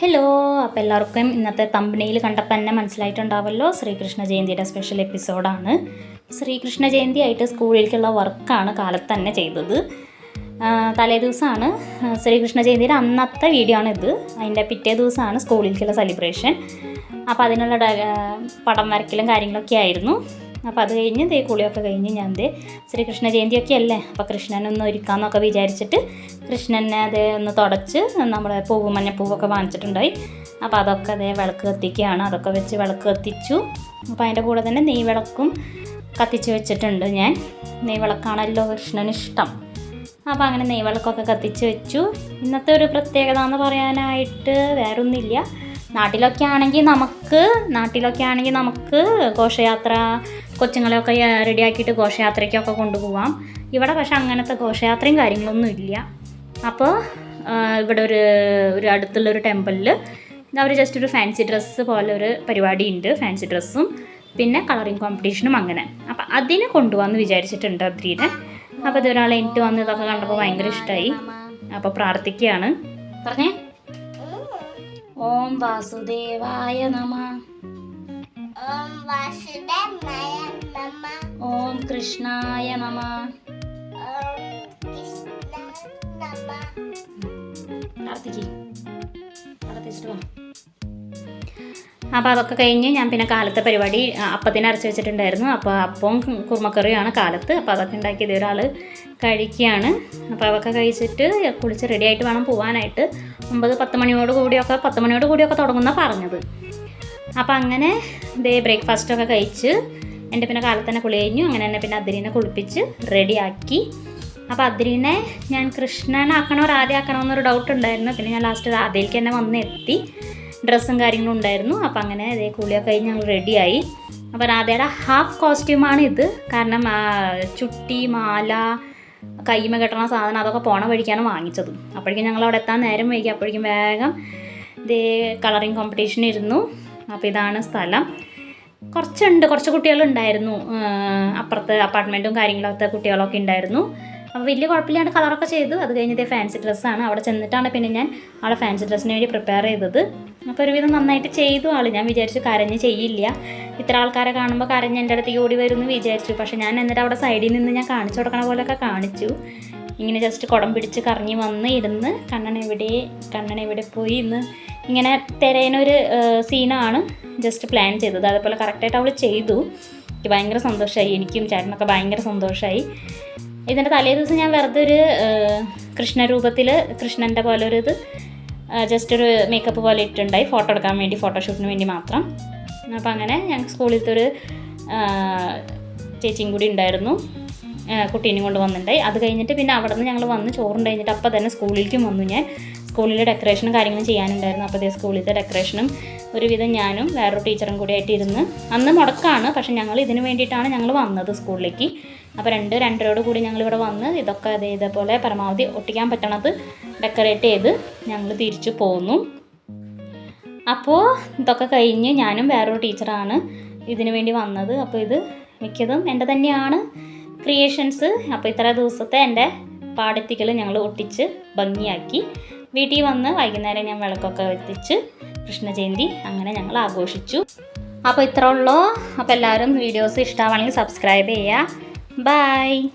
Hello അപ്പോൾ എല്ലാവർക്കും ഇന്നത്തെ തമ്പനയിൽ കണ്ടപ്പോൾ തന്നെ മനസ്സിലായിട്ടുണ്ടാവല്ലോ. ശ്രീകൃഷ്ണ ജയന്തിയുടെ സ്പെഷ്യൽ എപ്പിസോഡാണ് ശ്രീകൃഷ്ണ ജയന്തി ആയിട്ട് സ്കൂളിലേക്കുള്ള വർക്കാണ് കാലത്ത് തന്നെ ചെയ്തത്. തലേ ദിവസമാണ് ശ്രീകൃഷ്ണ ജയന്തിയുടെ അന്നത്തെ വീഡിയോ ആണ് ഇത്. അതിന്റെ പിറ്റേ ദിവസമാണ് സ്കൂളിലേക്കുള്ള സെലിബ്രേഷൻ അപ്പോൾ അതിനുള്ള പടം വരക്കലും കാര്യങ്ങളൊക്കെ ആയിരുന്നു. അപ്പോൾ അത് കഴിഞ്ഞ് ദേ കുളിയൊക്കെ കഴിഞ്ഞ് ഞാൻ ദേ ശ്രീകൃഷ്ണ ജയന്തിയൊക്കെ അല്ലേ? അപ്പോൾ കൃഷ്ണനൊന്ന് ഒരുക്കാമെന്നൊക്കെ വിചാരിച്ചിട്ട് കൃഷ്ണനെ അതേ ഒന്ന് തുടച്ച് നമ്മൾ പൂവ് മഞ്ഞപ്പൂവൊക്കെ വാങ്ങിച്ചിട്ടുണ്ടായി. അപ്പോൾ അതൊക്കെ അതേ വിളക്ക് കത്തിക്കുകയാണ്. അതൊക്കെ വെച്ച് വിളക്ക് കത്തിച്ചു. അപ്പോൾ അതിന്റെ കൂടെ തന്നെ നെയ് വിളക്കും കത്തിച്ച് വെച്ചിട്ടുണ്ട് ഞാൻ. നെയ് വിളക്കാണല്ലോ കൃഷ്ണന് ഇഷ്ടം അപ്പോൾ അങ്ങനെ നെയ് വിളക്കൊക്കെ കത്തിച്ച് വെച്ചു. ഇന്നത്തെ ഒരു പ്രത്യേകത എന്ന് പറയാനായിട്ട് വേറൊന്നുമില്ല. നാട്ടിലൊക്കെ ആണെങ്കിൽ നമുക്ക് നാട്ടിലൊക്കെ ആണെങ്കിൽ നമുക്ക് ഘോഷയാത്ര കൊച്ചുങ്ങളെയൊക്കെ റെഡിയാക്കിയിട്ട് ഘോഷയാത്രയ്ക്കൊക്കെ കൊണ്ടുപോകാം ഇവിടെ പക്ഷെ അങ്ങനത്തെ ഘോഷയാത്രയും കാര്യങ്ങളൊന്നും ഇല്ല. അപ്പോൾ ഇവിടെ ഒരു ഒരു അടുത്തുള്ളൊരു ടെമ്പിളിൽ അവർ ജസ്റ്റ് ഒരു ഫാൻസി ഡ്രസ്സ് പോലെ ഒരു പരിപാടി ഉണ്ട് ഫാൻസി ഡ്രസ്സും പിന്നെ കളറിങ് കോമ്പറ്റീഷനും അങ്ങനെ. അപ്പം അതിനെ കൊണ്ടുപോകാമെന്ന് വിചാരിച്ചിട്ടുണ്ട് അദ്രീനെ. അപ്പോൾ ഇതൊരാൾ എനിക്ക് വന്ന് ഇതൊക്കെ കണ്ടപ്പോൾ ഭയങ്കര ഇഷ്ടമായി അപ്പോൾ പ്രാർത്ഥിക്കുകയാണ് പറഞ്ഞേ? ഓം വാസുദേവായ നമ. ഓം വാസുദേവായ നമ ഓം കൃഷ്ണായ നമ. പ്രാർത്ഥിക്ക്. പ്രാർത്ഥിച്ചിട്ട് വാ. അപ്പോൾ അതൊക്കെ കഴിഞ്ഞ് ഞാൻ പിന്നെ കാലത്തെ പരിപാടി അപ്പത്തിനെ അപ്പത്തിന് അരച്ച് വെച്ചിട്ടുണ്ടായിരുന്നു. അപ്പോൾ അപ്പവും കുറുമക്കറിയുമാണ് കാലത്ത്. അപ്പോൾ അതൊക്കെ ഉണ്ടാക്കിയത് ഒരാൾ കഴിക്കുകയാണ്. അപ്പോൾ അതൊക്കെ കഴിച്ചിട്ട് കുളിച്ച് റെഡി ആയിട്ട് വേണം പോകാനായിട്ട് ഒമ്പത് പത്ത് മണിയോട് കൂടിയൊക്കെ പത്ത് മണിയോട് കൂടിയൊക്കെ തുടങ്ങുന്ന പറഞ്ഞത്. അപ്പോൾ അങ്ങനെ ഇതേ ബ്രേക്ക്ഫാസ്റ്റൊക്കെ കഴിച്ച് എന്റെ പിന്നെ കാലത്ത് തന്നെ കുളി കഴിഞ്ഞു. അങ്ങനെ തന്നെ പിന്നെ അതിരിനെ കുളിപ്പിച്ച് റെഡിയാക്കി. അപ്പോൾ അതിരിനെ ഞാൻ കൃഷ്ണനാക്കണോ രാധയാക്കണോ എന്നൊരു ഡൗട്ട് ഉണ്ടായിരുന്നു. പിന്നെ ഞാൻ ലാസ്റ്റ് രാധയിലേക്ക് തന്നെ വന്ന് എത്തി ഡ്രസ്സും കാര്യങ്ങളും ഉണ്ടായിരുന്നു. അപ്പോൾ അങ്ങനെ ഇതേ കുളിയൊക്കെ കഴിഞ്ഞ് ഞങ്ങൾ റെഡിയായി. അപ്പോൾ രാധയുടെ ഹാഫ് കോസ്റ്റ്യൂമാണ് ഇത്. കാരണം ചുട്ടി മാല കൈമ കെട്ടണ സാധനം അതൊക്കെ പോണ വഴിക്കാണ് വാങ്ങിച്ചത്. അപ്പോഴേക്കും ഞങ്ങൾ അവിടെ എത്താൻ നേരം വൈകി. അപ്പോഴേക്കും വേഗം ഇതേ കളറിങ് കോമ്പറ്റീഷൻ ഇരുന്നു. അപ്പോൾ ഇതാണ് സ്ഥലം. കുറച്ചുണ്ട്. കുറച്ച് കുട്ടികളുണ്ടായിരുന്നു. അപ്പുറത്ത് അപ്പാർട്ട്മെന്റും കാര്യങ്ങളൊക്കെ കുട്ടികളൊക്കെ ഉണ്ടായിരുന്നു. അപ്പോൾ വലിയ കുഴപ്പമില്ലാണ്ട് കളറൊക്കെ ചെയ്തു. അത് കഴിഞ്ഞിട്ട് ഫാൻസി ഡ്രസ്സാണ് അവിടെ ചെന്നിട്ടാണ് പിന്നെ ഞാൻ ആളെ ഫാൻസി ഡ്രസ്സിന് വേണ്ടി പ്രിപ്പയർ ചെയ്തത്. അപ്പോൾ ഒരുവിധം നന്നായിട്ട് ചെയ്തു ആൾ ഞാൻ വിചാരിച്ചു കരഞ്ഞ് ചെയ്യില്ല. ഇത്ര ആൾക്കാരെ കാണുമ്പോൾ കരഞ്ഞ് എന്റെ അടുത്തേക്ക് ഓടി വരും എന്ന് വിചാരിച്ചു. പക്ഷേ ഞാൻ എന്നിട്ട് അവിടെ സൈഡിൽ നിന്ന് ഞാൻ കാണിച്ചു കൊടുക്കണ പോലെയൊക്കെ കാണിച്ചു. ഇങ്ങനെ ജസ്റ്റ് കുടം പിടിച്ച് കറങ്ങി വന്ന് ഇരുന്ന് കണ്ണൻ എവിടെ കണ്ണൻ എവിടെ പോയി ഇന്ന് ഇങ്ങനെ തിരയനൊരു സീനാണ് ജസ്റ്റ് പ്ലാൻ ചെയ്തത്. അതേപോലെ കറക്റ്റായിട്ട് അവൾ ചെയ്തു. എനിക്ക് ഭയങ്കര സന്തോഷമായി എനിക്കും ചേട്ടനൊക്കെ ഭയങ്കര സന്തോഷമായി ഇതിന്റെ തലേ ദിവസം ഞാൻ വെറുതെ ഒരു കൃഷ്ണരൂപത്തിൽ കൃഷ്ണന്റെ പോലെ ഒരു ഇത് ജസ്റ്റ് ഒരു മേക്കപ്പ് പോലെ ഇട്ടുണ്ടായി. ഫോട്ടോ എടുക്കാൻ വേണ്ടി ഫോട്ടോഷൂട്ടിന് വേണ്ടി മാത്രം. അപ്പോൾ അങ്ങനെ ഞങ്ങൾക്ക് സ്കൂളിലത്തെ ഒരു ചേച്ചിയും കൂടി ഉണ്ടായിരുന്നു. കുട്ടീനെയും കൊണ്ട് വന്നിട്ടുണ്ടായി. അത് കഴിഞ്ഞിട്ട് പിന്നെ അവിടെ നിന്ന് ഞങ്ങൾ വന്ന് ചോറും കഴിഞ്ഞിട്ട് അപ്പോൾ തന്നെ സ്കൂളിലേക്കും വന്നു ഞാൻ. സ്കൂളിൽ ഡെക്കറേഷനും കാര്യങ്ങളും ചെയ്യാനുണ്ടായിരുന്നു. അപ്പോൾ അതേ സ്കൂളിലത്തെ ഡെക്കറേഷനും ഒരുവിധം ഞാനും വേറൊരു ടീച്ചറും കൂടി ആയിട്ട് ഇരുന്ന് അന്ന് മുടക്കാണ്. പക്ഷേ ഞങ്ങൾ ഇതിന് വേണ്ടിയിട്ടാണ് ഞങ്ങൾ വന്നത് സ്കൂളിലേക്ക്. അപ്പോൾ രണ്ട് രണ്ടരോട് കൂടി ഞങ്ങൾ ഇവിടെ വന്ന് ഇതൊക്കെ അതേ ഇതേപോലെ പരമാവധി ഒട്ടിക്കാൻ പറ്റണത് ഡെക്കറേറ്റ് ചെയ്ത് ഞങ്ങൾ തിരിച്ചു പോന്നു. അപ്പോൾ ഇതൊക്കെ കഴിഞ്ഞ് ഞാനും വേറൊരു ടീച്ചറാണ് ഇതിനു വേണ്ടി വന്നത്. അപ്പോൾ ഇത് മിക്കതും എന്റെ തന്നെയാണ്. ക്രിയേഷൻസ് അപ്പോൾ ഇത്ര ദിവസത്തെ എന്റെ പാടത്തികൾ ഞങ്ങൾ ഒട്ടിച്ച് ഭംഗിയാക്കി. വീട്ടിൽ വന്ന് വൈകുന്നേരം ഞാൻ വിളക്കൊക്കെ എത്തിച്ച് കൃഷ്ണജയന്തി അങ്ങനെ ഞങ്ങൾ ആഘോഷിച്ചു. അപ്പോൾ ഇത്ര ഉള്ളൂ. അപ്പോൾ എല്ലാവരും വീഡിയോസ് ഇഷ്ടമാണെങ്കിൽ സബ്സ്ക്രൈബ് ചെയ്യുക. ബൈ